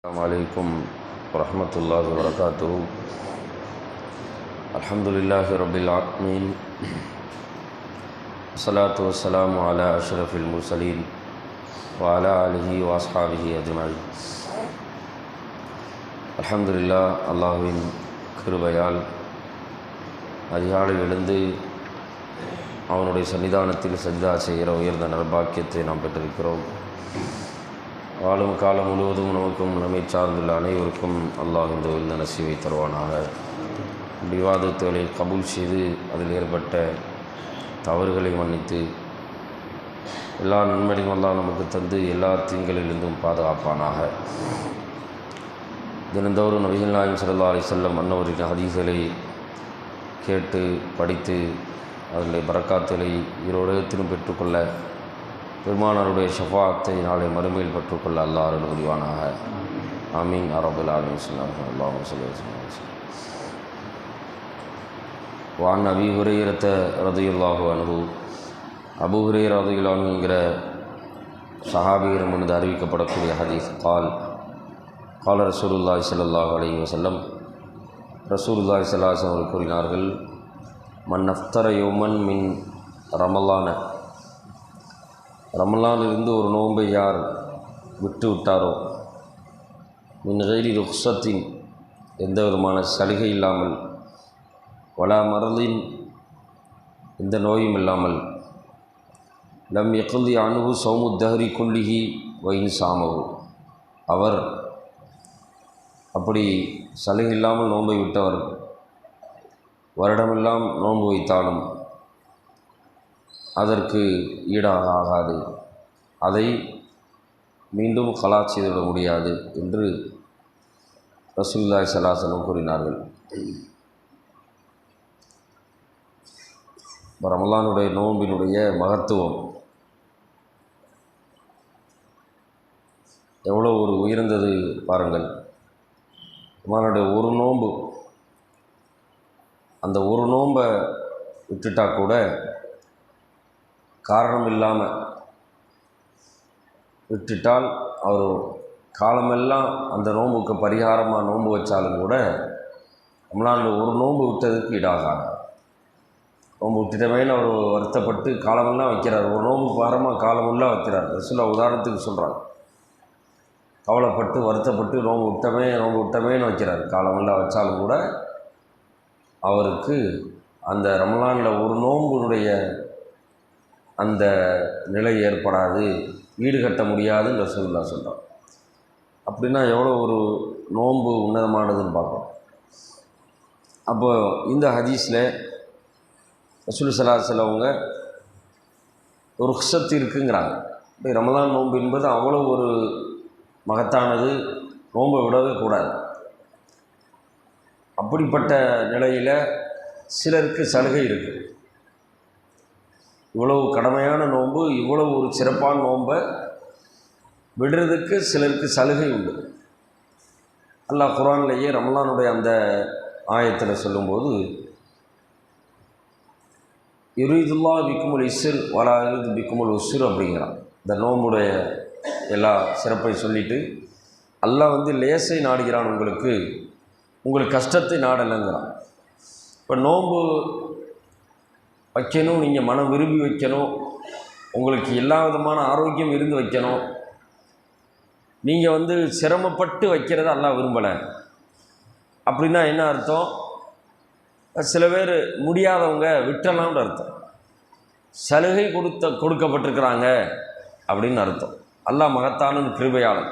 السلام عليكم ورحمة الله وبركاته الحمد لله رب العالمين والصلاة والسلام على أشرف المرسلين وعلى آله وأصحابه أجمعين الحمد لله அல்லாஹ்வின் கிருபையால் அதிகாலை எழுந்து அவனுடைய சன்னிதானத்தில் சஜிதா செய்கிற உயர்ந்த நற்பாக்கியத்தை நாம் பெற்றிருக்கிறோம் வாழும் காலம் முழுவதும் நமக்கும் நம்மை சார்ந்துள்ள அனைவருக்கும் அல்லாஹ் இந்த உயர்ந்த நசீவை தருவானாக. விவாதத்துகளை கபூல் செய்து அதில் ஏற்பட்ட தவறுகளை மன்னித்து எல்லா நன்மையும் அல்லாஹ் நமக்கு தந்து எல்லா தீங்களிலிருந்தும் பாதுகாப்பானாக. தினந்தோறும் நபிகள் நாயம் சல்லா அலி செல்லம் அன்னவரின் ஹதீஸ்களை கேட்டு படித்து அதில் பறக்காத்தலை இருடத்திலும் பெற்றுக்கொள்ள பெருமானாருடைய ஷஃபாத்தை நாளை மறுமையில் பெற்றுக்கொள்ள அல்லாஹ் அருள் புரிவானாக ஆமீன் அரபுல் ஆலமின். அல்லாஹ் வான் அபி ஹுரையரத்த ரதையுல்லாஹு அனுகு அபு ஹுரையர் சஹாபீரம் என்று அறிவிக்கப்படக்கூடிய ஹதீஸ். கால். கால ரசூலுல்லாய் சல்லாஹ் அலி வசல்லம் ரசூலுல்லாய் சல்லாஹ் அவர்கள் கூறினார்கள் மன் அஃப்தர யோமன் மின் ரமலான ரமலானிலிருந்து ஒரு நோன்பை யார் விட்டு விட்டாரோ மின் கைரி ருக்ஸத்தின் எந்த விதமான சலுகை இல்லாமல் வலா மரலின் எந்த நோயும் இல்லாமல் லம் எக்குந்தி அணுகு சௌமு தஹரி கொல்லிகி வயின் சாமவு அவர் அப்படி சலுகை இல்லாமல் நோன்பை விட்டவர் வருடமெல்லாம் நோன்பு வைத்தாலும் அதற்கு ஈடாக ஆகாது அதை மீண்டும் கலா செய்துவிட முடியாது என்று ரசூல்லாய் சலாசலம் கூறினார்கள். ரமலானுடைய நோன்பினுடைய மகத்துவம் எவ்வளோ ஒரு உயர்ந்தது பாருங்கள். ரமலானுடைய ஒரு நோன்பு அந்த ஒரு நோன்பை விட்டுட்டா கூட காரணம் இல்லாமல் விட்டுட்டால் அவர் காலமெல்லாம் அந்த நோன்புக்கு பரிகாரமாக நோன்பு வச்சாலும் கூட நம்மளால் ஒரு நோன்பு விட்டதுக்கு ஈடாகாது. நோன்பு விட்டுட்டமேன்னு அவர் வருத்தப்பட்டு காலமெல்லாம் வைக்கிறார். ஒரு நோன்பு பாரமாக காலமெல்லாம் வைக்கிறார். சில உதாரணத்துக்கு சொல்கிறாங்க கவலைப்பட்டு வருத்தப்பட்டு நோன்பு விட்டமே நோன்பு விட்டமேன்னு வைக்கிறார். காலமெல்லாம் வச்சாலும் கூட அவருக்கு அந்த ரமலானில் ஒரு நோன்புனுடைய அந்த நிலை ஏற்படாது வீடு கட்ட முடியாதுன்னு ரசூல்லா சொல்கிறான் அப்படின்னா எவ்வளோ ஒரு நோன்பு உன்னதமானதுன்னு பார்க்குறோம் அப்போ இந்த ஹதீஸில் ரசூல் சலா சிலவங்க ஒரு இருக்குங்கிறாங்க. இப்போ ரமலான் நோன்பு என்பது அவ்வளோ ஒரு மகத்தானது நோன்பை விடவே கூடாது. அப்படிப்பட்ட நிலையில் சிலருக்கு சலுகை இருக்குது இவ்வளவு கடமையான நோன்பு இவ்வளவு ஒரு சிறப்பான நோன்பை விடுறதுக்கு சிலருக்கு சலுகை உண்டு. அல்லாஹ் குரான்லேயே ரமலானுடைய அந்த ஆயத்தில் சொல்லும்போது யுரீதுல்லா பிக்குமுல் இஸ்ர் வராது பிக்குமுல் உசுர் அப்படிங்கிறான். இந்த நோம்புடைய எல்லா சிறப்பை சொல்லிவிட்டு அல்லாஹ் வந்து லேசை நாடுகிறான் உங்களுக்கு உங்களுக்கு கஷ்டத்தை நாடலைங்கிறான். இப்போ நோன்பு வைக்கணும் நீங்கள் மனம் விரும்பி வைக்கணும் உங்களுக்கு எல்லா விதமான ஆரோக்கியம் இருந்து வைக்கணும். நீங்கள் வந்து சிரமப்பட்டு வைக்கிறத எல்லாம் விரும்பலை. அப்படின்னா என்ன அர்த்தம்? சில பேர் முடியாதவங்க விட்டலாம்னு அர்த்தம். சலுகை கொடுத்த கொடுக்கப்பட்டிருக்கிறாங்க அப்படின்னு அர்த்தம். அல்லாஹ் மகத்தான கிருபையாளன்.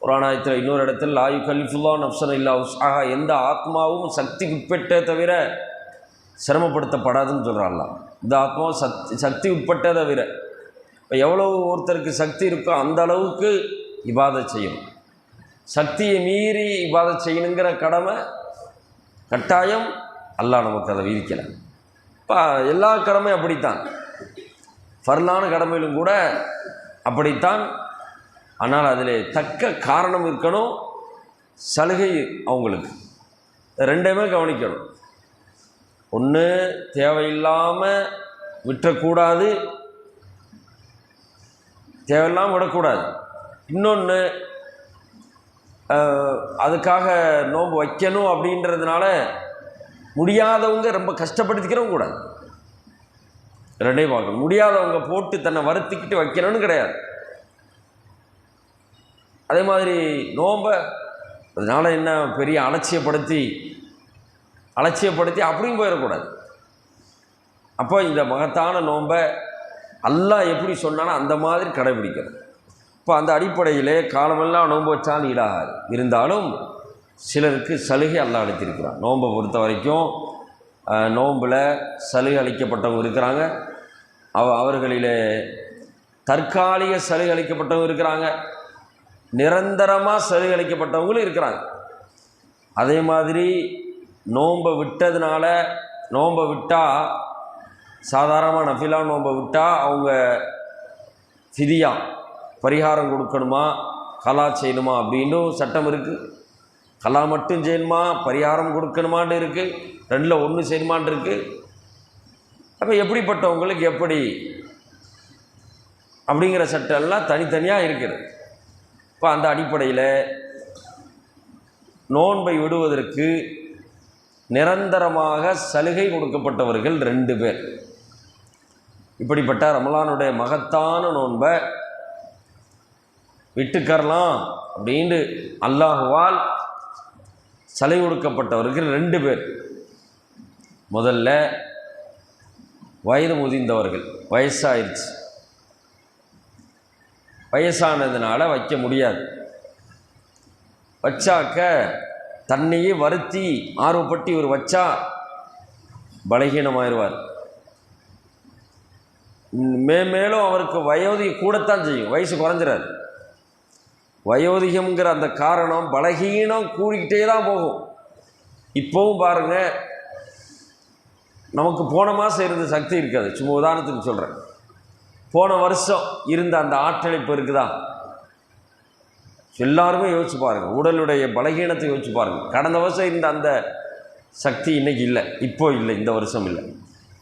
புராணத்தில் இன்னொரு இடத்தில் லாயு கலிஃபுல்லா நப்சன் இல்லா உஷாகா எந்த ஆத்மாவும் சக்தி தவிர சிரமப்படுத்தப்படாதுன்னு சொல்கிறான்ல இந்த ஆத்மா சக்தி சக்தி உட்பட்டே தவிர இப்போ எவ்வளோ ஒருத்தருக்கு சக்தி இருக்கோ அந்த அளவுக்கு இபாதை செய்யணும். சக்தியை மீறி இபாதை செய்யணுங்கிற கடமை கட்டாயம் அல்லா நமக்கு அதை விதிக்கலை இப்போ எல்லா கடமையும் அப்படித்தான். ஃபர்லான கடமையிலும் கூட அப்படித்தான். ஆனால் அதில் தக்க காரணம் இருக்கணும் சலுகை அவங்களுக்கு. ரெண்டுமே கவனிக்கணும். ஒன்று தேவையில்லாமல் விட்டுறக்கூடாது தேவையில்லாமல் விடக்கூடாது. இன்னொன்று அதுக்காக நோன்பு வைக்கணும் அப்படின்றதுனால முடியாதவங்க ரொம்ப கஷ்டப்படுத்திக்கிறவும் கூடாது. ரெண்டையும் பார்க்கணும். முடியாதவங்க போட்டு தன்னை வருத்திக்கிட்டு வைக்கணும்னு கிடையாது. அதே மாதிரி நோன்பை அதனால் என்ன பெரிய அலட்சியப்படுத்தி அலட்சியப்படுத்தி அப்படியும் போயிடக்கூடாது. அப்போ இந்த மகத்தான நோன்பை அல்லாஹ் எப்படி சொன்னானோ அந்த மாதிரி கடைபிடிக்கிறது இப்போ அந்த அடிப்படையிலே காலமெல்லாம் நோன்பு வச்சாலும் ஈடாகாது. இருந்தாலும் சிலருக்கு சலுகை அல்லா அளித்திருக்கிறான். நோன்பை பொறுத்த வரைக்கும் நோம்பில் சலுகை அளிக்கப்பட்டவங்க இருக்கிறாங்க. அவ அவர்களிலே தற்காலிக சலுகை அளிக்கப்பட்டவங்க இருக்கிறாங்க. நிரந்தரமாக சலுகை அளிக்கப்பட்டவங்களும் இருக்கிறாங்க. அதே மாதிரி நோன்பை விட்டதுனால நோன்பை விட்டால் சாதாரணமாக நஃபிலா நோன்பை விட்டால் அவங்க ஃபிதியா பரிகாரம் கொடுக்கணுமா கலா செய்யணுமா அப்படின்னும் சட்டம் இருக்குது கலா மட்டும் செய்யணுமா பரிகாரம் கொடுக்கணுமான்னு இருக்குது ரெண்டில் ஒன்று செய்யணுமான்னு இருக்குது அப்போ எப்படிப்பட்டவங்களுக்கு எப்படி? அப்படிங்கிற சட்டம் எல்லாம் தனித்தனியாக இருக்குது. இப்போ அந்த அடிப்படையில் நோன்பை விடுவதற்கு நிரந்தரமாக சலுகை கொடுக்கப்பட்டவர்கள் ரெண்டு பேர். இப்படிப்பட்ட ரமலானுடைய மகத்தான நோன்பை விட்டுக்கரலாம் அப்படின்ட்டு அல்லாஹுவால் சலுகை கொடுக்கப்பட்டவர்கள் ரெண்டு பேர். முதல்ல வயது முதிர்ந்தவர்கள் வயசாயிருச்சு. வயசானதுனால வைக்க முடியாது. வச்சாக்க தன்னையே வருத்தி ஆர்வப்பட்டு இவர் வச்சா பலகீனமாயிருவார். மேன்மேலும் அவருக்கு வயோதிகம் கூடத்தான் செய்யும். வயசு குறைஞ்சிறாரு. வயோதிகம்ங்கிற அந்த காரணம் பலகீனம் கூடிக்கிட்டே தான் போகும். இப்போவும் பாருங்க நமக்கு போன மாதம் இருந்த சக்தி இருக்காது. சும்மா உதாரணத்துக்கு சொல்கிறேன் போன வருஷம் இருந்த அந்த ஆற்றல் இப்போ இருக்குதா? எல்லாருமே யோசிச்சு பாருங்கள் உடலுடைய பலகீனத்தை யோசிச்சு பாருங்கள் கடந்த வருஷம் இருந்த அந்த சக்தி இன்னைக்கு இல்லை. இப்போ இல்லை. இந்த வருஷம் இல்லை.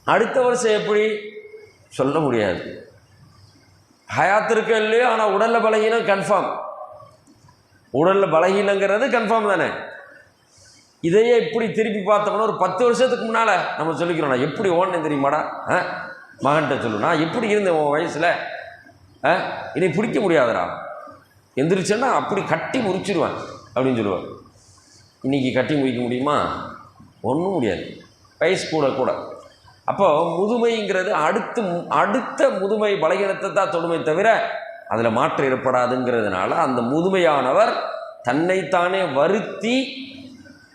அடுத்த வருஷம் எப்படி? சொல்ல முடியாது. ஹயாத் இருக்க இல்லையோ ஆனால் உடலில் பலகீனம் கன்ஃபார்ம் உடலில் பலகீனங்கிறது கன்ஃபார்ம் தானே? இதையே இப்படி திருப்பி பார்த்தோம்னா ஒரு பத்து வருஷத்துக்கு முன்னால் நம்ம சொல்லிக்கிறோம். நான் எப்படி ஓடினேன் தெரியுமாடா? ஆ? மகன்கிட்ட சொல்லு நான் எப்படி இருந்தேன் உன் வயசில்? ஆ? இனி பிடிக்க முடியாதுடா. எந்திரிச்சேன்னா அப்படி கட்டி முறிச்சிடுவேன் அப்படின்னு சொல்லுவார் இன்றைக்கி கட்டி முடிக்க முடியுமா? ஒன்றும் முடியாது. வயசு கூட கூட. அப்போது முதுமைங்கிறது அடுத்து அடுத்த முதுமை பலகீனத்தை தான் தொடுமை தவிர அதில் மாற்றம் ஏற்படாதுங்கிறதுனால அந்த முதுமையானவர் தன்னைத்தானே வருத்தி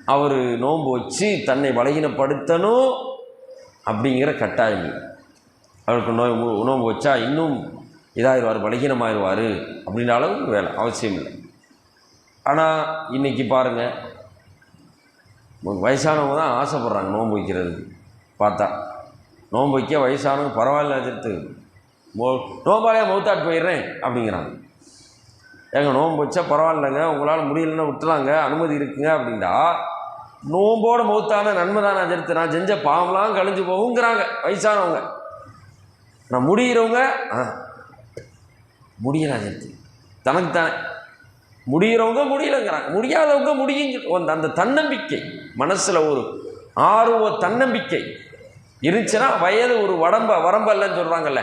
அவர் நோன்பு வச்சு தன்னை பலகீனப்படுத்தணும் அப்படிங்கிற கட்டாயம். அவருக்கு நோய் நோன்பு வச்சா இன்னும் இதாகிடுவார் பலகீனமாயிடுவார் அப்படின்ற அளவுக்கு வேலை அவசியம் இல்லை ஆனால் இன்றைக்கி பாருங்கள் வயசானவங்க தான் ஆசைப்பட்றாங்க நோன்பு வைக்கிறதுக்கு. பார்த்தா நோன்பு வைக்க வயசானவங்க பரவாயில்ல எதிர்த்து மோ நோம்பாலே மௌத்தாட் போயிடுறேன் அப்படிங்கிறாங்க. ஏங்க நோன்பு வச்சா பரவாயில்லைங்க உங்களால் முடியலன்னா விட்டுலாங்க அனுமதி இருக்குங்க அப்படின்னா நோம்போட மௌத்தான நன்மை தான் எதிர்த்து நான் செஞ்ச பாவம்லாம் கழிஞ்சு போகுங்கிறாங்க வயசானவங்க. நான் முடிகிறவங்க முடியலை நேற்று தனக்கு தானே முடிகிறவங்க முடியலைங்கிறாங்க. முடியாதவங்க முடியுங்க அந்த அந்த தன்னம்பிக்கை மனசில் ஒரு ஆர்வ தன்னம்பிக்கை இருந்துச்சுன்னா வயது ஒரு வடம்ப வரம்பல்லன்னு சொல்கிறாங்கல்ல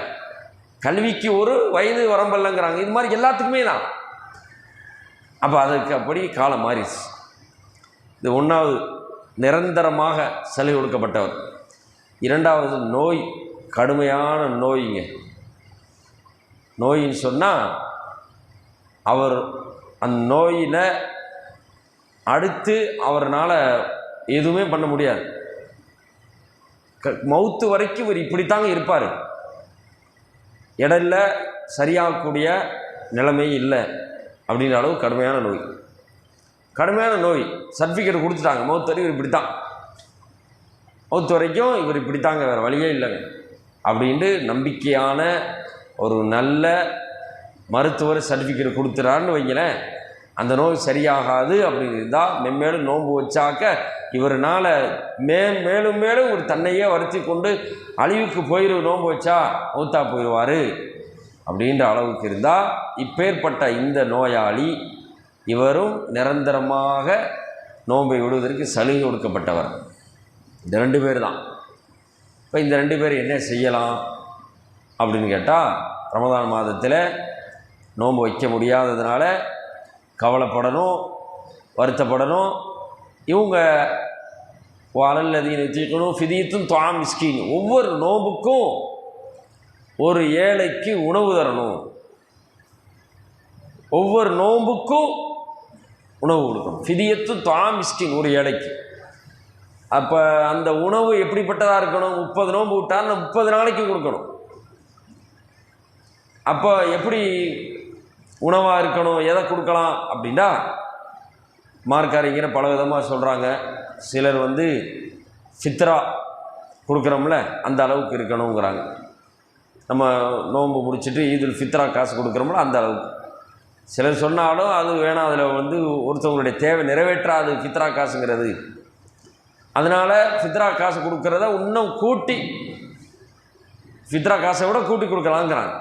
கல்விக்கு ஒரு வயது வரம்பல்லங்கிறாங்க. இது மாதிரி எல்லாத்துக்குமே தான். அப்போ அதுக்கு அப்படி காலம் மாறிடுச்சு. இது ஒன்றாவது நிரந்தரமாக சலுகை கொடுக்கப்பட்டவர் இரண்டாவது நோய் கடுமையான நோய்ங்க. நோயின்னு சொன்னால் அவர் அந்த நோயில் அடுத்து அவரால் எதுவுமே பண்ண முடியாது. க மவுத்து வரைக்கும் இவர் இப்படித்தாங்க இருப்பார். இடையில சரியாகக்கூடிய நிலைமை இல்லை அப்படின்ற அளவு கடுமையான நோய். கடுமையான நோய். சர்டிஃபிகேட் கொடுத்துட்டாங்க. மௌத்து வரைக்கும் இவர் இப்படி தான் மௌத்து வரைக்கும் இவர் இப்படித்தாங்க வேறு வழியே இல்லைங்க. அப்படின்ட்டு நம்பிக்கையான ஒரு நல்ல மருத்துவர் சர்டிஃபிகேட் கொடுத்துறான்னு வைங்களேன் அந்த நோய் சரியாகாது அப்படின்னு இருந்தால் மென்மேலும் நோன்பு வச்சாக்க இவர்னால் மே மேலும் மேலும் ஒரு தன்னையே வருத்தி கொண்டு அழிவுக்கு போயிரு நோன்பு வச்சா மூத்தா போயிடுவார் அப்படின்ற அளவுக்கு இருந்தால் இப்பேற்பட்ட இந்த நோயாளி இவரும் நிரந்தரமாக நோன்பை விடுவதற்கு சலுகை கொடுக்கப்பட்டவர். இந்த ரெண்டு பேர் தான். இப்போ இந்த ரெண்டு பேர் என்ன செய்யலாம்? அப்படின்னு கேட்டால் ரமதான் மாதத்தில் நோன்பு வைக்க முடியாததுனால கவலைப்படணும் வருத்தப்படணும். இவங்க அலல்லதீன் தீக்கணும் ஃபிதியத்தும் துவாம் மிஸ்கின். ஒவ்வொரு நோம்புக்கும் ஒரு ஏழைக்கு உணவு தரணும். ஒவ்வொரு நோம்புக்கும் உணவு கொடுக்கணும். ஃபிதியத்து துவாம் மிஸ்கின் ஒரு ஏழைக்கு. அப்போ அந்த உணவு எப்படிப்பட்டதாக இருக்கணும்? முப்பது நோன்பு விட்டால் முப்பது நாளைக்கு கொடுக்கணும். அப்போ எப்படி உணவாக இருக்கணும் எதை கொடுக்கலாம் அப்படின்னா மார்க்காரிங்கிற பல விதமாக சொல்கிறாங்க சிலர் வந்து சித்திரா கொடுக்குறோம்ல அந்த அளவுக்கு இருக்கணுங்கிறாங்க. நம்ம நோன்பு முடிச்சுட்டு ஈதுல் ஃபித்ரா காசு கொடுக்குறோம்ல அந்த அளவுக்கு. சிலர் சொன்னாலும் அது வேணாம் அதில் வந்து ஒருத்தவங்களுடைய தேவை நிறைவேற்றாது ஃபித்ரா காசுங்கிறது. அதனால் ஃபித்ரா காசு கொடுக்குறத இன்னும் கூட்டி ஃபித்ரா காசை விட கூட்டி கொடுக்கலாங்கிறாங்க.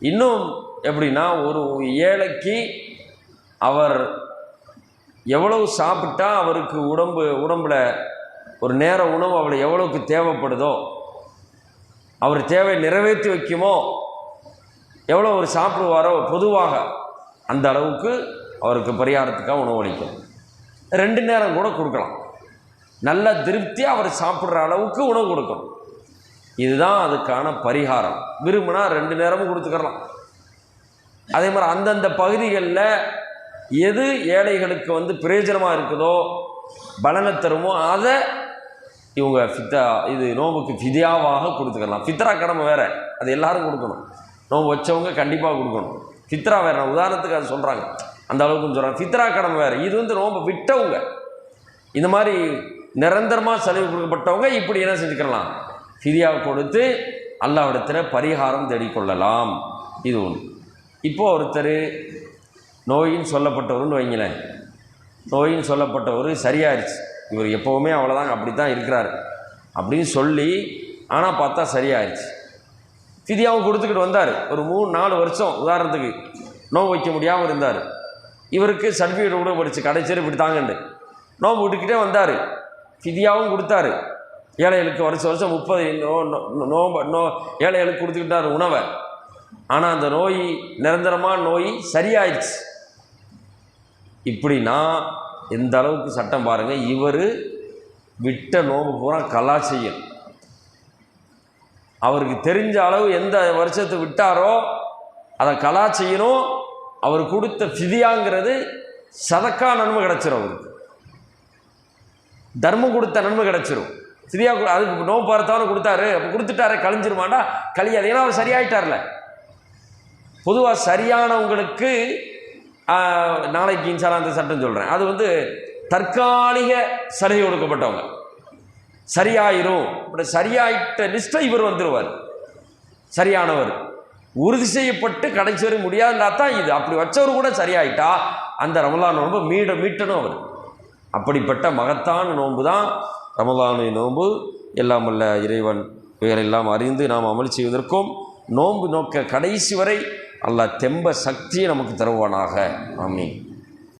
இன்னும் எப்படின்னா ஒரு ஏழைக்கு அவர் எவ்வளவு சாப்பிட்டா அவருக்கு உடம்பு உடம்பில் ஒரு நேர உணவு அவளை எவ்வளவுக்கு தேவைப்படுதோ அவர் தேவை நிறைவேற்றி வைக்குமோ எவ்வளோ அவர் சாப்பிடுவாரோ பொதுவாக அந்த அளவுக்கு அவருக்கு பரிகாரத்துக்காக உணவளிக்கும் ரெண்டு நேரம் கூட கொடுக்கலாம். நல்ல திருப்தியாக அவர் சாப்பிட்ற அளவுக்கு உணவு கொடுக்கணும். இதுதான் அதுக்கான பரிகாரம். விரும்பினா ரெண்டு நேரமும் கொடுத்துக்கலாம். அதே மாதிரி அந்தந்த பகுதிகளில் எது ஏழைகளுக்கு வந்து பிரயோஜனமாக இருக்குதோ பலனை தருமோ அதை இவங்க ஃபித்தா இது நோம்புக்கு ஃபிதியாவாக கொடுத்துக்கலாம். ஃபித்ரா கடமை வேறு. அது எல்லாரும் கொடுக்கணும். நோம்பு வச்சவங்க கண்டிப்பாக கொடுக்கணும். ஃபித்ரா வேறு. உதாரணத்துக்கு அது சொல்கிறாங்க அந்த அளவுக்கு சொல்கிறாங்க ஃபித்ரா கடமை வேறு. இது வந்து நோம்பு விட்டவங்க. இந்த மாதிரி நிரந்தரமாக செலவு கொடுக்கப்பட்டவங்க இப்படி என்ன செஞ்சுக்கலாம்? ஃபிதியாவை கொடுத்து அல்லாவிடத்தில் பரிகாரம் தேடிக்கொள்ளலாம். இது ஒன்று இப்போது ஒருத்தர் நோயின்னு சொல்லப்பட்டவருன்னு வைங்களேன். நோயின்னு சொல்லப்பட்டவர் சரியாயிருச்சு. இவர் எப்போவுமே அவ்வளோதாங்க அப்படி தான் இருக்கிறாரு. அப்படின்னு சொல்லி ஆனால் பார்த்தா சரியாயிருச்சு. ஃபிதியாவும் கொடுத்துக்கிட்டு வந்தார். ஒரு மூணு நாலு வருஷம் உதாரணத்துக்கு நோவு வைக்க முடியாமல் இருந்தார். இவருக்கு சர்டிஃபிகேட் கூட படிச்சு கடைசியில் இப்படி தாங்கண்டு நோம்பு விட்டுக்கிட்டே வந்தார். ஃபிதியாவும் கொடுத்தாரு. ஏழைகளுக்கு வருஷம் வருஷம் முப்பது நோ நோ- நோ ஏழைகளுக்கு கொடுத்துக்கிட்டாரு உணவை. ஆனால் அந்த நோய் நிரந்தரமான நோய் சரியாயிடுச்சு இப்படின்னா எந்த அளவுக்கு சட்டம் பாருங்கள் இவர் விட்ட நோம்பு பூரா கலா செய்யும் அவருக்கு தெரிஞ்ச அளவு எந்த வருஷத்தை விட்டாரோ அதை கலா செய்யணும் அவர் கொடுத்த ஃபிதியாங்கிறது சதக்கா நன்மை கிடச்சிரும் அவருக்கு. தர்மம் கொடுத்த நன்மை கிடச்சிரும். சரியா அதுக்கு நோ பார்த்தவன கொடுத்தாரு. அப்போ கொடுத்துட்டாரு கழிஞ்சிருமாண்டா? கழியாது ஏன்னா அவர் சரியாயிட்டார்ல. பொதுவாக சரியானவங்களுக்கு நாளைக்கு இன்சாலாந்த சட்டம் சொல்கிறேன் அது வந்து தற்காலிக சலுகை கொடுக்கப்பட்டவங்க சரியாயிரும். இப்படி சரியாயிட்ட லிஸ்ட்டை இவர் வந்துடுவார் சரியானவர். உறுதி செய்யப்பட்டு கடைசி வரை முடியாதுன்னா தான் இது. அப்படி வச்சவர் கூட சரியாயிட்டா அந்த ரமலான் நோன்பு மீட மீட்டணும் அவர். அப்படிப்பட்ட மகத்தான நோன்பு தான் ரமலானை நோன்பு எல்லாம் அல்ல இறைவன் இவைகளெல்லாம் அறிந்து நாம் அமல் செய்வதற்கும் நோன்பு நோக்க கடைசி வரை அல்லாஹ் தெம்ப சக்தியை நமக்கு தருவானாக. ஆமீன்.